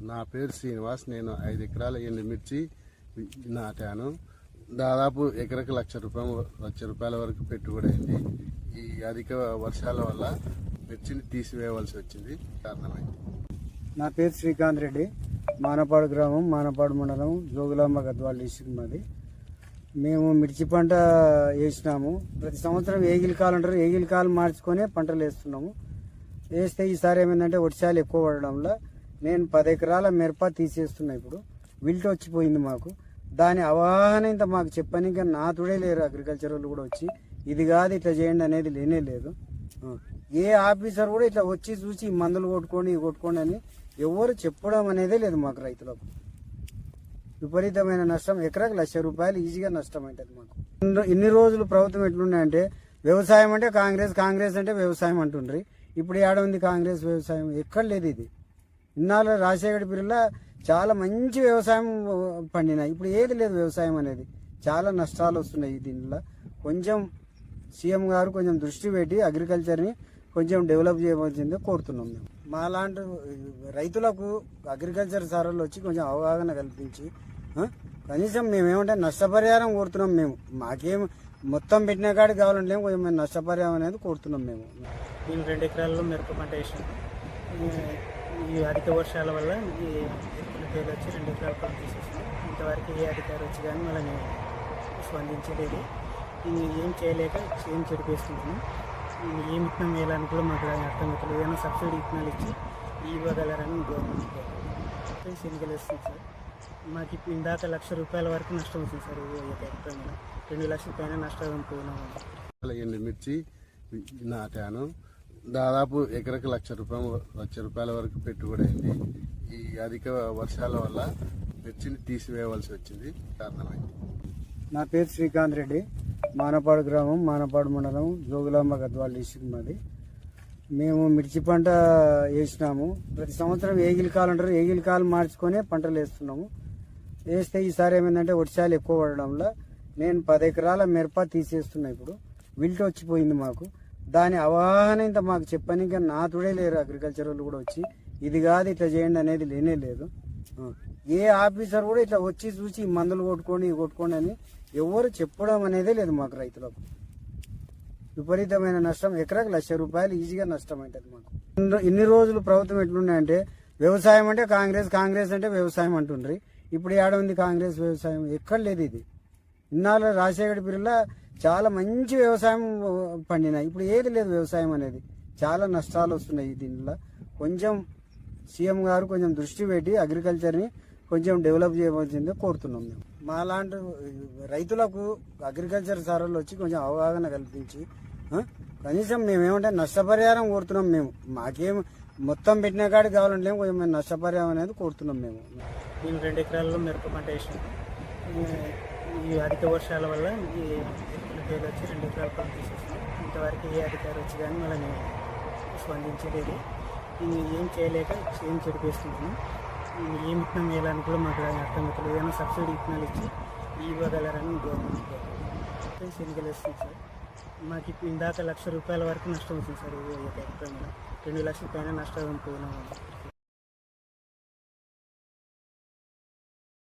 నా పేరు శ్రీనివాస్ నేను ఐదు ఎకరాల ఎండుమిర్చి నాటాను. దాదాపు ఎకరకు లక్ష రూపాయలు లక్ష రూపాయల వరకు పెట్టుబడి అయింది. ఈ అధిక వర్షాల వల్ల మిర్చిని తీసివేయవలసి వచ్చింది. కారణమైంది. నా పేరు శ్రీకాంత్ రెడ్డి. మానపాడు గ్రామం మానపాడు మండలం జోగులాంబ గద్వాల డిస్టిక్ మాది. మేము మిర్చి పంట వేసినాము. ప్రతి సంవత్సరం ఏగిలి కాలు అంటారు. ఏగిలి కాలు మార్చుకొనే పంటలు వేస్తున్నాము. వేస్తే ఈసారి ఏమైందంటే వర్షాలు ఎక్కువ పడడంలో నేను పది ఎకరాల మిరప తీసేస్తున్నా ఇప్పుడు. విల్ట్ వచ్చిపోయింది మాకు. దాని అవగాహన ఇంత మాకు చెప్పనీక నాతుడే లేరు అగ్రికల్చర్ వాళ్ళు కూడా వచ్చి. ఇది కాదు ఇట్లా చేయండి అనేది లేనే లేదు. ఏ ఆఫీసర్ కూడా ఇట్లా వచ్చి చూసి మందులు కొట్టుకోండి ఇవి కొట్టుకోండి అని ఎవరు చెప్పడం అనేదే లేదు మాకు రైతులకు. విపరీతమైన నష్టం. ఎకరాకు లక్ష రూపాయలు ఈజీగా నష్టం అవుతుంది మాకు. ఇన్ని రోజులు ప్రభుత్వం ఎట్లున్నాయంటే వ్యవసాయం అంటే కాంగ్రెస్ కాంగ్రెస్ అంటే వ్యవసాయం అంటుండ్రి. ఇప్పుడు ఏడ ఉంది కాంగ్రెస్ వ్యవసాయం? ఎక్కడ లేదు ఇది. ఇన్నాళ్ళు రాజశేఖర పీరియడ్లో చాలా మంచి వ్యవసాయం పండినాయి ఇప్పుడు ఏది లేదు వ్యవసాయం అనేది. చాలా నష్టాలు వస్తున్నాయి దీనిలో కొంచెం సీఎం గారు కొంచెం దృష్టి పెట్టి అగ్రికల్చర్ని కొంచెం డెవలప్ చేయవలసిందే కోరుతున్నాం మేము. మాలాంటి రైతులకు అగ్రికల్చర్ సారాలు వచ్చి కొంచెం అవగాహన కల్పించి కనీసం మేమేమంటే నష్టపరిహారం కోరుతున్నాం మేము. మాకేం మొత్తం పెట్టిన కాడికి కావాలంటే కొంచెం మేము నష్టపరిహారం అనేది కోరుతున్నాం మేము. మేము రెండు ఎకరాల్లో మిరప పంట వేసాం. ఈ- అధిక వర్షాల వల్ల ఈ ఎత్తుల పేరు వచ్చి రెండు ఎకరాలు పంట తీసేసాం ఇంతవరకు ఏ అధికారి వచ్చి కానీ మళ్ళీ స్పందించలేదు. ఏం చేయలేక ఏం చెడిపేసుకుంటున్నాం ఏం విత్తనం వేయాలని కూడా మాకు అర్థం అవుతుంది ఏదైనా సబ్సిడీ ఇత్తనాలు ఇచ్చి ఇవ్వగలరని గవర్నమెంట్ శనిగలు వస్తుంది సార్. మాకు ఇప్పుడు ఇందాక లక్ష రూపాయల వరకు నష్టం వచ్చింది సార్ ఈ ఒక ఎకరం రెండు లక్షల పైన నష్టం పోయినాం మిర్చి నాటాను దాదాపు ఎకరకు లక్ష రూపాయలు లక్ష రూపాయల వరకు పెట్టుబడి అయింది. ఈ అధిక వర్షాల వల్ల మిర్చిని తీసివేయవలసి వచ్చింది. కారణమైంది. నా పేరు శ్రీకాంత్ రెడ్డి. మానపాడు గ్రామం మానపాడు మండలం జోగులాంబ గద్వాల డిస్టిక్ మాది మేము మిర్చి పంట వేసినాము. ప్రతి సంవత్సరం ఏగిలి కాలు అంటారు. ఏగిలి కాలు మార్చుకొని పంటలు వేస్తున్నాము. వేస్తే ఈసారి ఏమైందంటే వర్షాలు ఎక్కువ పడడం వల్ల నేను పది ఎకరాల మిరప తీసేస్తున్నా ఇప్పుడు. విల్ట్ వచ్చిపోయింది మాకు. దాని అవగాహన ఇంత మాకు చెప్పని ఇంకా నాతుడే లేరు అగ్రికల్చర్ వాళ్ళు కూడా వచ్చి ఇది కాదు ఇట్లా చేయండి అనేది లేనే లేదు. ఏ ఆఫీసర్ కూడా ఇట్లా వచ్చి చూసి మందులు కొట్టుకోండి ఇవి కొట్టుకోండి అని ఎవరు చెప్పడం అనేదే లేదు మాకు రైతులకు. విపరీతమైన నష్టం ఎకరాకు లక్ష రూపాయలు ఈజీగా నష్టం అవుతుంది మాకు. ఇన్ని- రోజులు ప్రభుత్వం ఎట్లున్నాయంటే వ్యవసాయం అంటే కాంగ్రెస్ కాంగ్రెస్ అంటే వ్యవసాయం అంటుండ్రి. ఇప్పుడు ఏడ ఉంది కాంగ్రెస్ వ్యవసాయం? ఎక్కడ లేదు ఇది. ఇన్నాళ్ళు రాజశేఖర్ పీరియడ్లో చాలా మంచి వ్యవసాయం పండినాయి ఇప్పుడు ఏది లేదు వ్యవసాయం అనేది. చాలా నష్టాలు వస్తున్నాయి దీనిలో కొంచెం సీఎం గారు కొంచెం దృష్టి పెట్టి అగ్రికల్చర్ని కొంచెం డెవలప్ చేయవలసిందే కోరుతున్నాం మేము. మాలాంటి రైతులకు అగ్రికల్చర్ సారాలు వచ్చి కొంచెం అవగాహన కల్పించి కనీసం మేమేమంటే నష్టపరిహారం కోరుతున్నాం మేము. మాకేం మొత్తం పెట్టిన కాడికి కావాలంటే కొంచెం మేము నష్టపరిహారం అనేది కోరుతున్నాం మేము. మేము రెండు ఎకరాల్లో మిరప పంట వేసాం ఈ- అధిక వర్షాల వల్ల ఈ ఎత్తుల పేరు వచ్చి రెండు ఎకరాల పంట తీసేసాం ఇంతవరకు ఏ అధికారి వచ్చి కానీ మనల్ని స్పందించలేదు. ఏం చేయలేక ఏం చెడిపేసుకుంటున్నాం ఏం విత్తనం వేయాలని కూడా మాకు అర్థం అవుతుంది ఏదైనా సబ్సిడీ ఇత్తనాలు ఇచ్చి ఇవ్వగలరని గవర్నమెంట్ శనిగలు వస్తుంది సార్. మాకు ఇప్పుడు ఇందాక లక్ష రూపాయల వరకు నష్టం వచ్చింది సార్. ఈ ఎకరం రెండు లక్షల పైన నష్టం పోయినాం